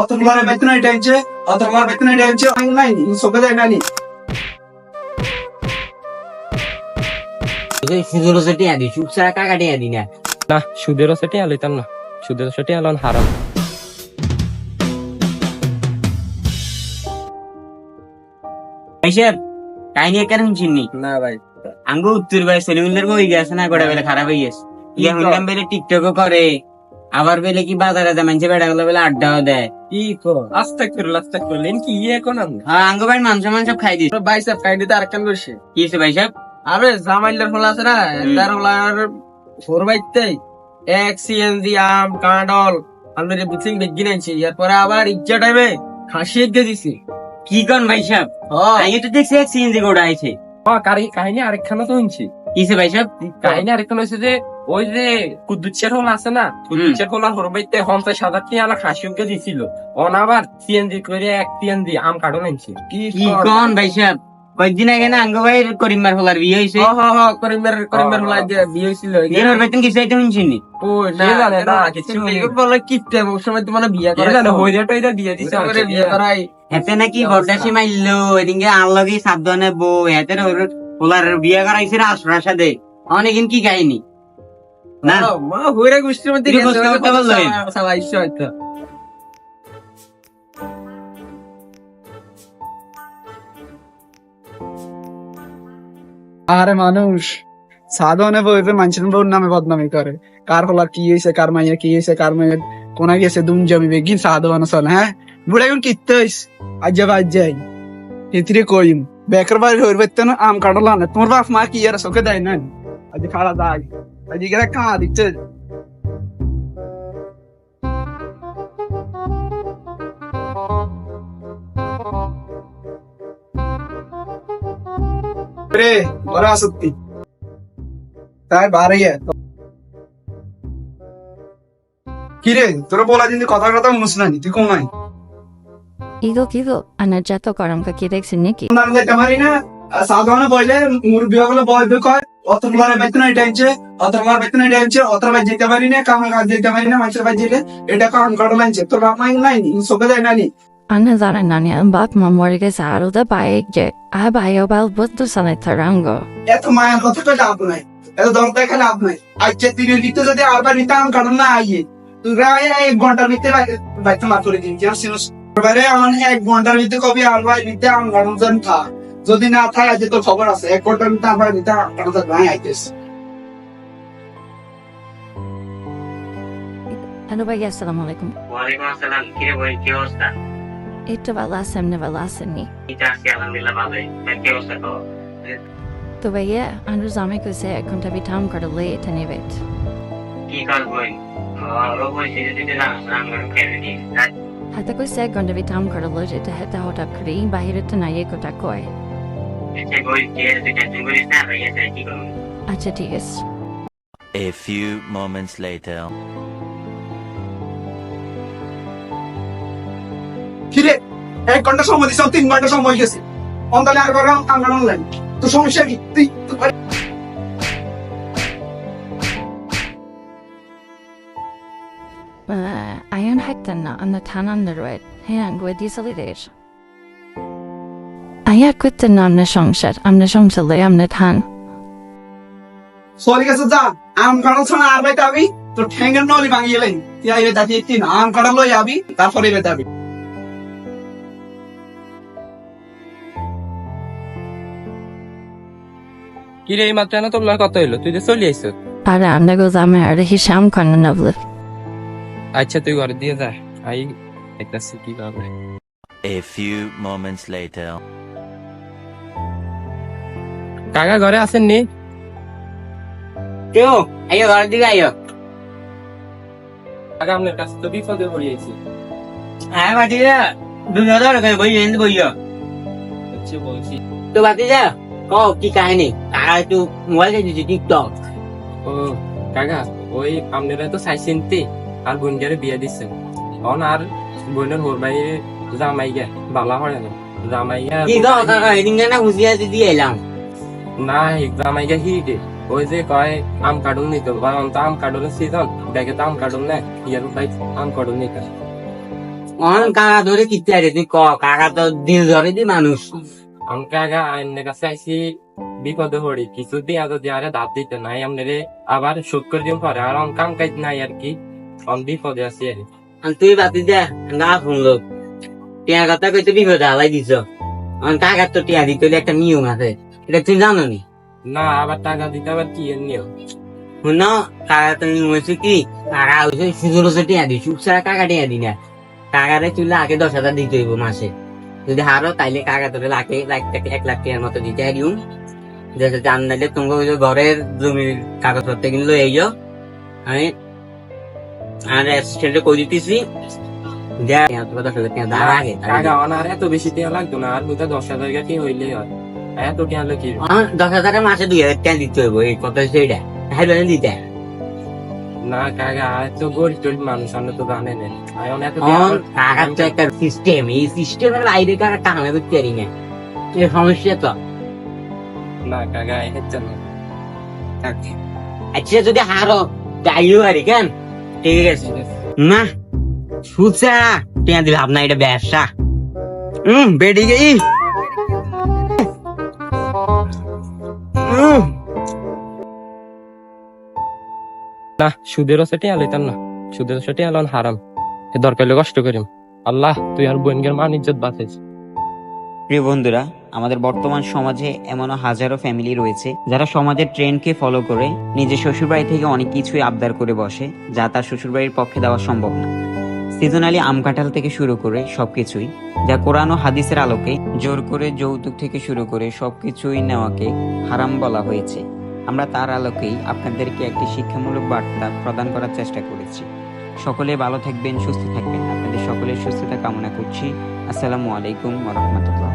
অতগুলার বেতন এটা আনছে অতগুলার বেতন এটা আনছে আমি নাই চোখে যায় নানি সুযোগ টিয়া দি সুখ ছাড়া কাকা টিয়া দি না। না সুদের সেটি আলিতাম না সুদের সেটি আলন হারাম। কাহিনী কেন শুনছিনি না? ভাই। আঙ্গু উত্তর ভাই সেলিমিনের বই গেছে না গোটা বেলা খারাপ হয়ে গেছে। ইয়া শুনলাম বেলে টিকটকও করে। আবার বেলে কি বাজারে দেয় মানুষে বেড়া গুলো বেলে আড্ডাও দেয়। কি কো আস্তে করে আস্তে করলেন কি ইয়ে কোন হ্যাঁ আঙ্গু ভাই মাংস মাংস খাই দিস ভাই সাহেব কাইডি তো আরেকখান করছে। কি হয়েছে ভাই সাহেব আরে জামাইলার ফল আছে না? তার ফোর বাইতে এক সিএনজি আম কাঁডল আমি বুচিং বেগি নাইছি। এরপরে আবার ইচ্ছা টাইমে খাসি দিয়ে দিছি। কি কন ভাই সাহেব আমি তো দেখছি এক সিএনজি আছে হ্যাঁ কাহিনী আরেকখানা তো শুনছি। কি ভাই সাহেব কাহিনী আরেকখানা হয়েছে যে ওই যে কুদ্দুচ্ছের হল আছে না? কুদ্দুচ্ছের হল হরবাইতে সাদা টিয়া আলা খাসি উগে দিছিল। অন আবার সিএনজি করে এক সিএনজি আম কাঁডল আনছি কি কন ভাই সাহেব? কয়েকদিন আগে না আঙ্গু ভাই করিমার হলার বিয়ে হয়েছে হ হ হ করিমের করিমের দিয়ে বিয়ে হয়েছিল এর ওর বেতন কিছু একটা শুনছিনি ও না জানে না কিছু বলে কিপটে ওই সময় তো মানে বিয়ে করে জানে হইরা টইরা বিয়ে দিছে করে বিয়ে। করাই। হেতে নাকি বরদাসি মাইলো এদিকে আনলগে সাবধানে বউ হেতে ওর হলার বিয়ে করাইছে সাথে অনেকদিন কি কাহিনী না। মা হইরা গোষ্ঠীর মধ্যে আরে মানুষ সাধনে বইবে মানুষের বউর নামে বদনামি করে। কার হলার কি হয়েছে কার মাইয়া কি হয়েছে কার মাইয়া কোনা গেছে দুম জমি বেগিন সাধবান চল হ্যাঁ? বুড়া এখন কিত্তে হইস আজ আজ যাই এতিরে কইম বেকার বাড়ি হইবে তো আম কাটলা না তোমার বাপ মা কি আর চোখে দেয় না আজ খাড়া দাগ আজ গেলে কা দিচ্ছে রে বড় সত্যি তাই বাড়াইয়া কিরে তোরা বলা দিন কথা কথা মুস না তুই কমাই Eagle Eagle, anajato karam ka kirek siniki. নাম যেতে পারি না সাধারণ বইলে মুরব্বী হলে বইবে কয় অত বলার বেতন এটা আনছে অত বলার বেতন এটা আনছে অত ভাই যেতে পারি না কাম কাজ যেতে পারি না মানুষের ভাই যেতে এটা কাম কাটা লাগছে তোর বাপ মাই নাই চোখে দেয় নানি Ana zara nani ang bap mamorga sa aro da baik je. Abayo bal butu sanay tarango. এত মায়ের কথা তো লাভ নাই এত দর দেখা লাভ নাই আজকে দিনে নিতে যদি আবার নিতে আম কারণ না আইয়ে তুই রায় এক ঘণ্টার ভিতরে বাইতে মার করে দিন যেন সিনুস এবারে আমার এক ঘণ্টার ভিতরে কবি আলবাই নিতে আম কারণ যেন থা যদি না থাকে আজকে তোর খবর আছে এক ঘণ্টার ভিতরে আবার নিতে আম কারণ নাই আইতেছে ba yes, assalamu alaikum. ওয়ালাইকুম আসসালাম কি রে বই কি অবস্থা ni. এটা আজকে আলহামদুলিল্লাহ ভালোই কি অবস্থা তো ba ye, ano zame ko se kung tabi tam kada late and ibit. কি কাজ বই ও বই সেটা দিতে না নাম গরম খেয়ে দিই Hata ko se kung tabi tam kada loje ta heta hota kri bahira ta na ye ko ta koy. এসে বই কে তুই টেনশন করিস না ভাই এসে কি করব Acha tigas. A few moments later. কিরে এক ঘণ্টা সময় দিছ তিন ঘণ্টা সময় গেছে অন্তালে আর গরম আঙ্গান অনলাইন তো সমস্যা কি তুই তুই- Uh, ayon hektan na an na tanan na red. Hang with these holidays. Aya kwitten na am na shongshat. Am na shongshat le am na tan. Sorry গেছে যা আম কাটাল ছাড়া আর বাইতে আবি তো ঠেঙ্গের নলি ভাঙিয়ে লাই তুই আইবে দাবি তিন আম কাটাল লই আবি তারপরে এবে দাবি কি রে এই মাত্র না তোর লয় কত হইল তুই যে চলি go zame ar hi sham kan na navle. আচ্ছা তুই ঘরে দিয়ে যা আই একটা কি হবে A few moments later. কাকা ঘরে আছেন নি কেউ? আইও ঘরের দিকে আইও কাকা আপনার কাছে তো বিপদে পড়িয়েছি। হ্যাঁ বাটিরা বই এনে বইও হচ্ছে বলছি। তো ক কি কাহিনী? তারা একটু মোবাইল দিয়েছি টিকটক। ও কাকা ওই আপনারা তো চাইছেন আর বোনগারে বিয়ে দিচ্ছেন অন আর বোনের হোর ভাই জামাই গে বালা হয় না। জামাই গা কি কও কাকা এদিন না দিয়ে এলাম। না জামাই গে হি দে ওই যে কয় আম কাটুন নিতে বা অন্ত আম কাটুনের সিজন ব্যাগে তো আম কাটুন না ইয়ার ভাই আম কাটুন নিতে অন কাকা ধরে কিতে আরে তুই ক কাকা তো দিল ধরে দি মানুষ আমি কাকা আইনের কাছে আইসি বিপদে পড়ি কিছু দিয়া যদি আরে দাঁত দিতে নাই আপনারে আবার শোধ করে দিন পরে আর অন কাম কাজ নাই আর কি অন বিপদে আছি আর তুই বাতি দে গা শুনলো টিয়া কথা কইতে বিপদে হালাই দিছ অন কাকার তো টিয়া দিতে একটা নিয়ম আছে এটা তুই জানো নি? না আবার টাকা দিতে আবার কি এর নিয়ম শুন কাকা তো নিয়ম কি? কাকা হয়েছে সুযোগ হচ্ছে টিয়া দিই সুখ ছাড়া কাকা টিয়া দি না। কাকারে তুই আগে দশ হাজার দিতে হইব মাসে। যদি হারো তাইলে কাকা তোরে লাখে লাখ টাকা এক লাখ টাকার মতো দিতে হারিউম যেটা জান নাইলে তোমাকে ওই ঘরের জমির কাগজপত্র কিনলো এই আমি আর অ্যাসিস্ট্যান্টে কই দিতেছি দশ হাজার টাকা দাঁড়া আগে টাকা আমার এত বেশি টাকা লাগতো না আর বুঝা দশ হাজার টাকা কি হইলে হয়। এত টাকা কি? দশ হাজারের মাসে দুই হাজার টাকা দিতে হইব এই কথা হচ্ছে হ্যাঁ দিতে না কাকা এত গরিব টরিব মানুষ আমরা তো জানে না। এখন এত অন কাকার তো একটা সিস্টেম এই সিস্টেমের বাইরে কাকা টাকা করতে পারি না। এই সমস্যা তো। না কাকা হচ্ছে না। আচ্ছা যদি হারো আরে কেন? ঠিক আছে। না সুচা টিয়া দিলে আপনার এটা ব্যবসা। হুম বেডি গেই না সুদের সেটি আলাইতাম না। সুদের সেটি আলন হারাম। এ দরকার হলে কষ্ট করিম। আল্লাহ তুই আর বোনগের মান ইজ্জত বাঁচাইছ প্রিয় বন্ধুরা আমাদের বর্তমান সমাজে এমনও হাজারো ফ্যামিলি রয়েছে যারা সমাজের ট্রেন্ডকে ফলো করে নিজের শ্বশুরবাড়ি থেকে অনেক কিছুই আবদার করে বসে যা তার শ্বশুরবাড়ির পক্ষে দেওয়া সম্ভব না। সিজনালি আম কাঁঠাল থেকে শুরু করে সবকিছুই, যা কোরআন ও হাদিসের আলোকে জোর করে যৌতুক থেকে শুরু করে সবকিছুই নেওয়াকে হারাম বলা হয়েছে। আমরা তার আলোকেই আপনাদেরকে একটি শিক্ষামূলক বার্তা প্রদান করার চেষ্টা করেছি। সকলে ভালো থাকবেন, সুস্থ থাকবেন। আপনাদের সকলের সুস্থতা কামনা করছি। আসসালামু আলাইকুম রহমতুল্লাহ।